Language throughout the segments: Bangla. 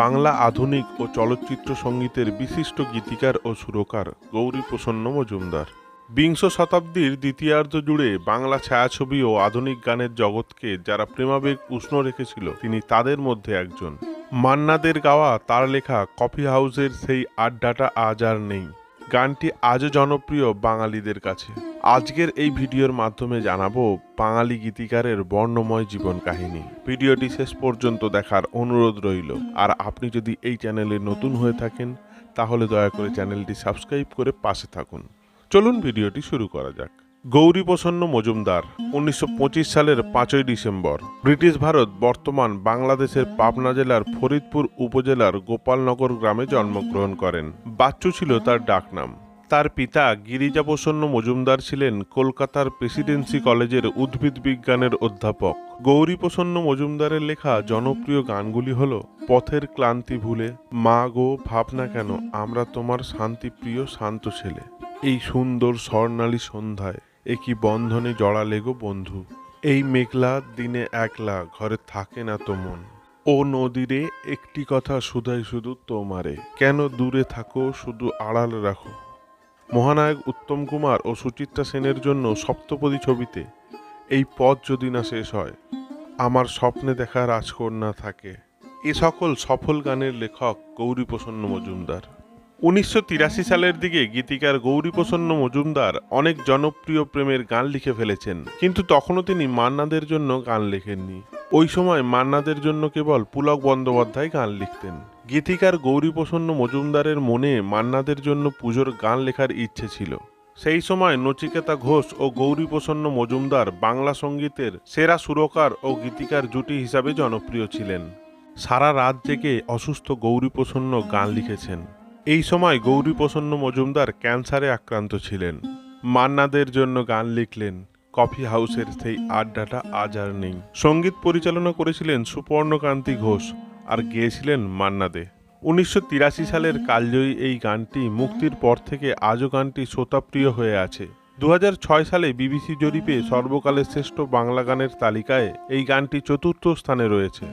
বাংলা আধুনিক ও চলচ্চিত্র সঙ্গীতের বিশিষ্ট গীতিকার ও সুরকার গৌরী প্রসন্ন মজুমদার। বিংশ শতাব্দীর দ্বিতীয়ার্ধ জুড়ে বাংলা ছায়াছবি ও আধুনিক গানের জগৎকে যারা প্রেমাবেগ উষ্ণ রেখেছিল, তিনি তাদের মধ্যে একজন। মান্নাদের গাওয়া তার লেখা কফি হাউসের সেই আড্ডাটা আজ আর নেই। গানটি আজও জনপ্রিয় বাঙালিদের কাছে। আজকের এই ভিডিওর মাধ্যমে জানাব বাঙালি গীতিকারের বর্ণময় জীবন কাহিনী। ভিডিওটি শেষ পর্যন্ত দেখার অনুরোধ রইল। আর আপনি যদি এই চ্যানেলে নতুন হয়ে থাকেন, তাহলে দয়া করে চ্যানেলটি সাবস্ক্রাইব করে পাশে থাকুন। চলুন ভিডিওটি শুরু করা যাক। গৌরী প্রসন্ন মজুমদার, উনিশশো পঁচিশ সালের পাঁচই ডিসেম্বর। ব্রিটিশ ভারত বর্তমান বাংলাদেশের পাবনা জেলার ফরিদপুর উপজেলার গোপালনগর গ্রামে জন্মগ্রহণ করেন। বাচ্চু ছিল তার ডাকনাম। তার পিতা গিরিজাপ্রসন্ন মজুমদার ছিলেন কলকাতার প্রেসিডেন্সি কলেজের উদ্ভিদ বিজ্ঞানের অধ্যাপক। গৌরীপ্রসন্ন মজুমদারের লেখা জনপ্রিয় গানগুলি হল, পথের ক্লান্তি ভুলে, মা গো ভাবনা কেন, আমরা তোমার শান্তিপ্রিয় শান্ত ছেলে। এই সুন্দর স্বর্ণালী সন্ধ্যায় একই বন্ধনে জড়ালে গো বন্ধু? এই মেঘলা দিনে একলা ঘরে থাকে না তো মন। ও নদীরে একটি কথা শুধাই শুধু তোমারে। কেন দূরে থাকো, শুধু আড়াল রাখো। মহানায়ক উত্তম কুমার ও সুচিত্রা সেনের জন্য সপ্তপদী ছবিতে, এই পথ যদি না শেষ হয়, আমার স্বপ্নে দেখা রাজকন্যা থাকে। এ সকল সফল গানের লেখক গৌরী প্রসন্ন মজুমদার। উনিশশো তিরাশি সালের দিকে গীতিকার গৌরী প্রসন্ন মজুমদার অনেক জনপ্রিয় প্রেমের গান লিখে ফেলেছেন, কিন্তু তখনও তিনি মান্নাদের জন্য গান লেখেননি। ওই সময় মান্নাদের জন্য কেবল পুলক বন্দ্যোপাধ্যায় গান লিখতেন। গীতিকার গৌরী প্রসন্ন মজুমদারের মনে মান্নাদের জন্য পুজোর গান লেখার ইচ্ছে ছিল। সেই সময় নচিকেতা ঘোষ ও গৌরী প্রসন্ন মজুমদার বাংলা সঙ্গীতের সেরা সুরকার ও গীতিকার জুটি হিসাবে জনপ্রিয় ছিলেন। সারা রাত জেগে অসুস্থ গৌরী প্রসন্ন গান লিখেছেন। এই সময় গৌরী প্রসন্ন মজুমদার ক্যান্সারে আক্রান্ত ছিলেন। মান্নাদের জন্য গান লিখলেন। কফি হাউসের সেই আড্ডাটা আজ আর নেই। সংগীত পরিচালনা করেছিলেন সুপর্ণকান্তি ঘোষ আর গেয়েছিলেন মান্না দে উনিশশো সালের কালজয়ী এই গানটি মুক্তির পর থেকে আজও গানটি শ্রোতাপ্রিয় হয়ে আছে। দু হাজার ছয় সালে বিবিসি জরিপে সর্বকালের শ্রেষ্ঠ বাংলা গানের তালিকায় এই গানটি চতুর্থ স্থানে রয়েছে।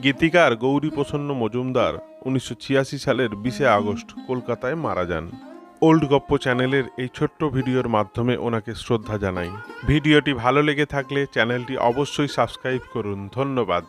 গীতিকার গৌরী প্রসন্ন মজুমদার উনিশশো ছিয়াশি সালের বিশে আগস্ট কলকাতায় মারা যান। ওল্ড গপ্প চ্যানেলের এই ছোট্ট ভিডিওর মাধ্যমে ওনাকে শ্রদ্ধা জানাই। ভিডিওটি ভালো লেগে থাকলে চ্যানেলটি অবশ্যই সাবস্ক্রাইব করুন। ধন্যবাদ।